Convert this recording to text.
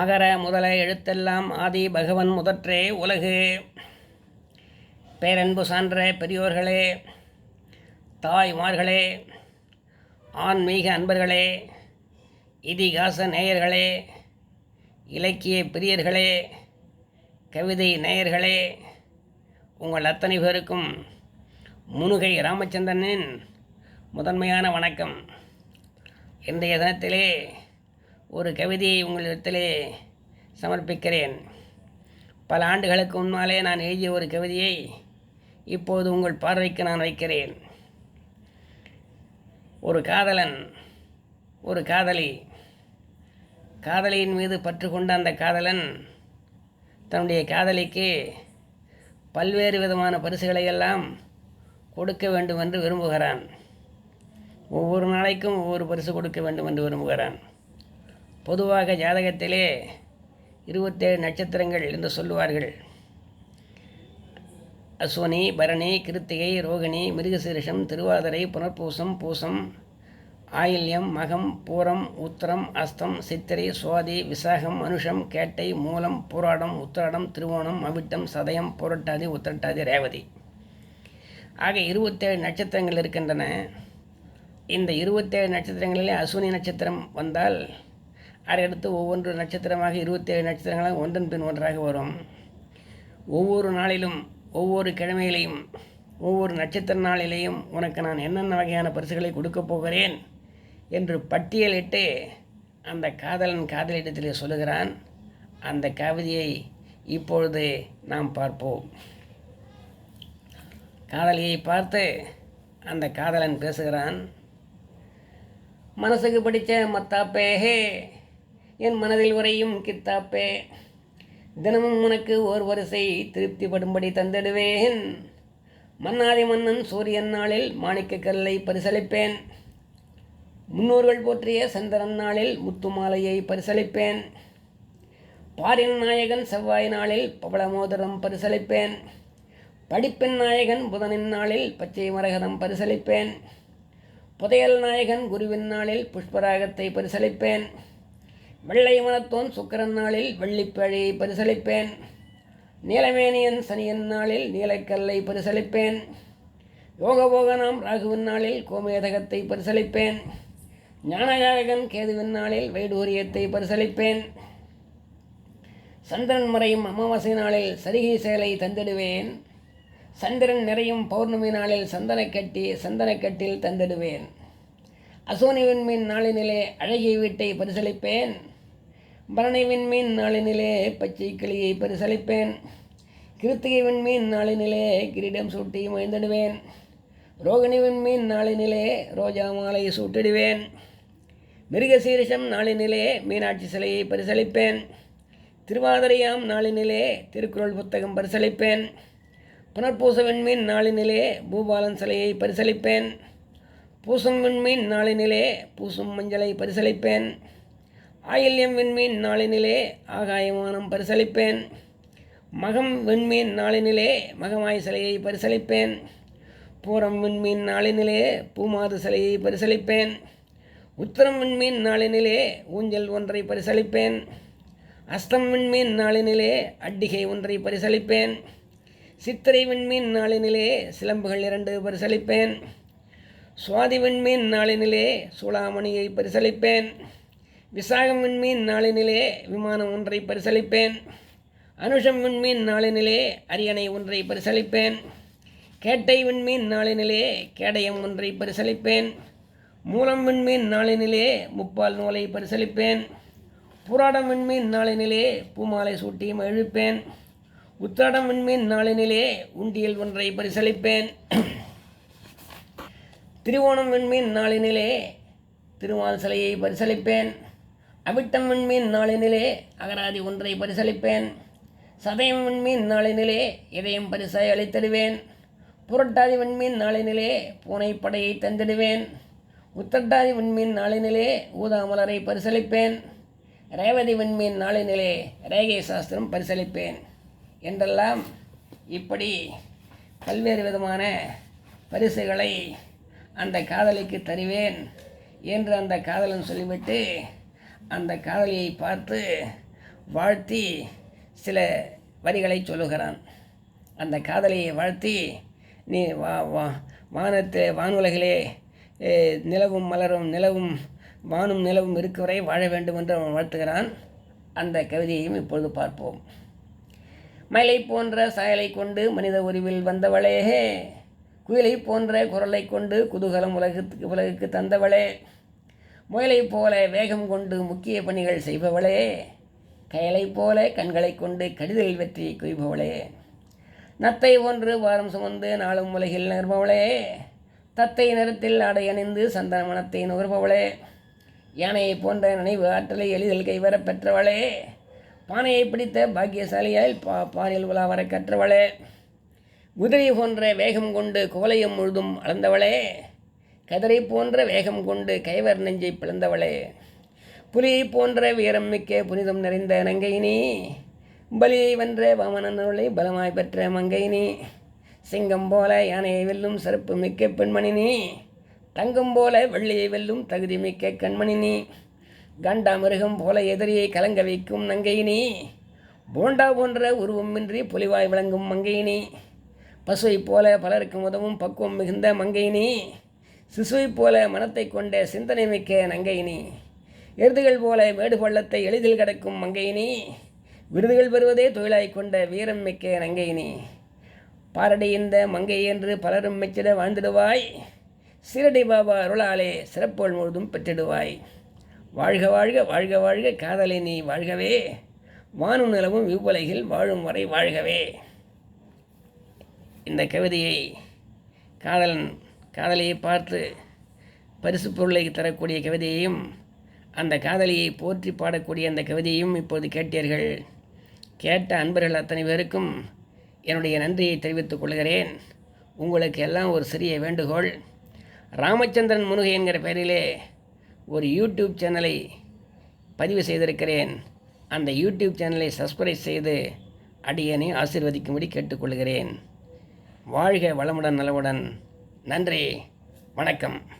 அகர முதல எழுத்தெல்லாம் ஆதி பகவன் முதற்றே உலகு. பேரன்பு சான்ற பெரியோர்களே தாய்மார்களே ஆன்மீக அன்பர்களே இதிகாச நேயர்களே இலக்கிய பிரியர்களே கவிதை நேயர்களே உங்கள் அத்தனை பேருக்கும் முனுகை ராமச்சந்திரனின் முதன்மையான வணக்கம். இன்றைய தினத்திலே ஒரு கவிதையை உங்களிடத்திலே சமர்ப்பிக்கிறேன். பல ஆண்டுகளுக்கு முன்னாலே நான் எழுதிய ஒரு கவிதையை இப்போது உங்கள் பார்வைக்கு நான் வைக்கிறேன். ஒரு காதலன் ஒரு காதலி. காதலியின் மீது பற்று கொண்ட அந்த காதலன் தன்னுடைய காதலிக்கு பல்வேறு விதமான பரிசுகளை எல்லாம் கொடுக்க வேண்டும் என்று விரும்புகிறான். ஒவ்வொரு நாளைக்கும் ஒவ்வொரு பரிசு கொடுக்க வேண்டும் என்று விரும்புகிறான். பொதுவாக ஜாதகத்திலே இருபத்தேழு நட்சத்திரங்கள் என்று சொல்லுவார்கள். அஸ்வனி பரணி கிருத்திகை ரோகிணி மிருகசீரிஷம் திருவாதிரை புனர்பூசம் பூசம் ஆயில்யம் மகம் பூரம் உத்திரம் அஸ்தம் சித்திரை சுவாதி விசாகம் மனுஷம் கேட்டை மூலம் பூராடம் உத்திராடம் திருவோணம் அவிட்டம் சதயம் புரட்டாதி உத்திரட்டாதி ரேவதி. ஆக இருபத்தேழு நட்சத்திரங்கள் இருக்கின்றன. இந்த இருபத்தேழு நட்சத்திரங்களிலே அஸ்வினி நட்சத்திரம் வந்தால் அடுத்து ஒவ்வொன்று நட்சத்திரமாக இருபத்தேழு நட்சத்திரங்களாக ஒன்றன் பின் ஒன்றாக வரும். ஒவ்வொரு நாளிலும் ஒவ்வொரு கிழமையிலையும் ஒவ்வொரு நட்சத்திர நாளிலேயும் உனக்கு நான் என்னென்ன வகையான பரிசுகளை கொடுக்கப் போகிறேன் என்று பட்டியலிட்டு அந்த காதலன் காதலிடத்திலே சொல்லுகிறான். அந்த கவிதையை இப்பொழுது நாம் பார்ப்போம். காதலியை பார்த்து அந்த காதலன் பேசுகிறான். மனசுக்கு பிடிச்ச மத்தாப்பேஹே என் மனதில் உரையும் கித்தாப்பே. தினமும் உனக்கு ஓர் வரிசை திருப்திப்படும்படி தந்திடுவேன். மன்னாதி மன்னன் சூரியன் நாளில் மாணிக்க கல்லை பரிசளிப்பேன். முன்னோர்கள் போற்றிய சந்திரன் நாளில் முத்துமாலையை பரிசளிப்பேன். பாரின் நாயகன் செவ்வாய் நாளில் பவளமோதிரம் பரிசளிப்பேன். படிப்பின் நாயகன் புதனின் நாளில் பச்சை மரகதம் பரிசளிப்பேன். புதையல் நாயகன் குருவின் நாளில் புஷ்பராகத்தை பரிசளிப்பேன். வெள்ளை மனத்தோன் சுக்கரன் நாளில் வெள்ளிப்பழையை பரிசளிப்பேன். நீலமேனியன் சனியன் நாளில் நீலக்கல்லை பரிசளிப்பேன். யோகபோகனாம் ராகுவின் நாளில் கோமேதகத்தை பரிசளிப்பேன். ஞானகாரகன் கேதுவின் நாளில் வைடூரியத்தை பரிசளிப்பேன். சந்திரன் மறையும் அமாவாசை நாளில் சரிகை செயலை தந்திடுவேன். சந்திரன் நிறையும் பௌர்ணமி நாளில் சந்தனக்கட்டி சந்தனக்கட்டில் தந்திடுவேன். அசோனி விண்மீன் நாளினிலே அழகிய வீட்டை பரிசளிப்பேன். பரணி விண்மீன் நாளினிலே பச்சை கிளியை பரிசளிப்பேன். கிருத்திகை விண்மீன் நாளினிலே கிரீடம் சூட்டி மயந்திடுவேன். ரோகிணி விண்மீன் நாளினிலே ரோஜா மாலையை சூட்டிடுவேன். மிருகசீரிஷம் நாளினிலே மீனாட்சி சிலையை பரிசளிப்பேன். திருவாதிரையாம் நாளினிலே திருக்குறள் புத்தகம் பரிசளிப்பேன். புனர்பூச விண்மீன் நாளினிலே பூபாலன் சிலையை பரிசளிப்பேன். பூசும் விண்மீன் நாளினிலே பூசும் மஞ்சளை பரிசளிப்பேன். ஆயில்யம் விண்மீன் நாளினிலே ஆகாயமானம் பரிசளிப்பேன். மகம் விண்மீன் நாளினிலே மகமாய் சிலையை பரிசளிப்பேன். பூரம் விண்மீன் நாளினிலே பூமாது சிலையை பரிசளிப்பேன். உத்தரம் விண்மீன் நாளினிலே ஊஞ்சல் ஒன்றை பரிசளிப்பேன். அஸ்தம் விண்மீன் நாளினிலே அட்டிகை ஒன்றை பரிசளிப்பேன். சித்திரை விண்மீன் நாளினிலே சிலம்புகள் இரண்டு பரிசளிப்பேன். சுவாதி விண்மீன் நாளினிலே சூளாமணியை பரிசளிப்பேன். விசாகம் விண்மீன் நாளினிலே விமானம் ஒன்றை பரிசளிப்பேன். அனுஷம் விண்மீன் நாளினிலே அரியணை ஒன்றை பரிசளிப்பேன். கேட்டை விண்மீன் நாளினிலே கேடயம் ஒன்றை பரிசளிப்பேன். மூலம் விண்மீன் நாளினிலே முப்பால் நூலை பரிசளிப்பேன். புராடம் விண்மீன் நாளினிலே பூமாலை சூட்டி மகிழ்ப்பேன் உத்தாடம் விண்மீன் நாளினிலே உண்டியல் ஒன்றை பரிசளிப்பேன். திருவோணம் விண்மீன் நாளினிலே திருமால் சிலையை பரிசளிப்பேன். அவிட்டம் விண்மீன் நாளினிலே அகராதி ஒன்றை பரிசளிப்பேன். சதயம் விண்மீன் நாளினிலே இதயம் பரிசாய் அளித்திடுவேன் புரட்டாதி விண்மீன் நாளினிலே பூனை படையை தந்திடுவேன். உத்தட்டாதி விண்மீன் நாளினிலே ஊதாமலரை பரிசளிப்பேன். ரேவதி விண்மீன் நாளினிலே ரேகை சாஸ்திரம் பரிசளிப்பேன். என்றெல்லாம் இப்படி பல்வேறு விதமான பரிசுகளை அந்த காதலிக்கு தருவேன் என்று அந்த காதலன் சொல்லிவிட்டு அந்த காதலியை பார்த்து வாழ்த்தி சில வரிகளை சொல்லுகிறான். அந்த காதலியை வாழ்த்தி நீ வா வா வானத்து வானுலகிலே நிலவும் மலரும் நிலவும் வானும் நிலவும் இருக்கும் வரை வாழ வேண்டும் என்று அவன் வாழ்த்துகிறான். அந்த கவிதையையும் இப்பொழுது பார்ப்போம். மயிலை போன்ற சாயலை கொண்டு மனித உருவில் வந்தவளே குயிலை போன்ற குரலை கொண்டு குதூகலம் உலகத்துக்கு உலகுக்கு தந்தவளே முயலைப் போல வேகம் கொண்டு முக்கிய பணிகள் செய்பவளே கயலைப் போல கண்களை கொண்டு கடிதல் வெற்றி குய்பவளே நத்தை ஒன்று வாரம் சுமந்து நாளும் உலகில் நகர்பவளே தத்தை நிறத்தில் ஆடை அணிந்து சந்தன மனத்தை நுகர்பவளே. யானையை போன்ற நினைவு ஆற்றலை எளிதில் கைவரப் பெற்றவளே பானையை பிடித்த பாக்கியசாலியால் பா பாரில் உலா வர கற்றவளே. குதிரை போன்ற வேகம் கொண்டு குவலையும் முழுதும் அளந்தவளே கதிரை போன்ற வேகம் கொண்டு கைவர் நெஞ்சை பிளந்தவளே. புலியை போன்ற வீரம் மிக்க புனிதம் நிறைந்த நங்கையினி பலியை வென்ற வாமனனுளை பலமாய் பெற்ற மங்கையினி சிங்கம் போல யானையை வெல்லும் சிறப்பு மிக்க பெண்மணினி தங்கம் போல வெள்ளியை வெல்லும் தகுதி மிக்க கண்மணினி கண்டா மிருகம் போல எதிரியை கலங்க வைக்கும் நங்கையினி போண்டா போன்ற உருவமின்றி பொலிவாய் விளங்கும் மங்கையினி பசுவைப் போல பலருக்கு உதவும் பக்குவம் மிகுந்த மங்கையினி சிசுவைப் போல மனத்தை கொண்ட சிந்தனை மிக்க நங்கையினி எருதுகள் போல மேடு பள்ளத்தை எளிதில் கடக்கும் மங்கையினி விருதுகள் பெறுவதே தொழிலாய் கொண்ட வீரம் மிக்க நங்கையினி பாரடி இந்த மங்கை என்று பலரும் மெச்சிட வாழ்ந்திடுவாய். சீரடி பாபா அருளாலே சிறப்புகள் முழுதும் பெற்றிடுவாய். வாழ்க வாழ்க வாழ்க வாழ்க காதலை நீ வாழ்கவே. வானும் நிலவும் இவ்வுலகில் வாழும் வரை வாழ்கவே. இந்த கவிதையை காதலன் காதலியை பார்த்து பரிசு பொருளை தரக்கூடிய கவிதையையும் அந்த காதலியை போற்றி பாடக்கூடிய அந்த கவிதையும் இப்போது கேட்டீர்கள். கேட்ட அன்பர்கள் அத்தனை பேருக்கும் என்னுடைய நன்றியை தெரிவித்துக் கொள்கிறேன். உங்களுக்கு எல்லாம் ஒரு சிறிய வேண்டுகோள். ராமச்சந்திரன் முருகை என்கிற பெயரிலே ஒரு யூடியூப் சேனலை பதிவு செய்திருக்கிறேன். அந்த யூடியூப் சேனலை சப்ஸ்கிரைப் செய்து அடியனை ஆசிர்வதிக்கும்படி கேட்டுக்கொள்கிறேன். வாழ்க வளமுடன் நலவுடன் நன்றி. வணக்கம்.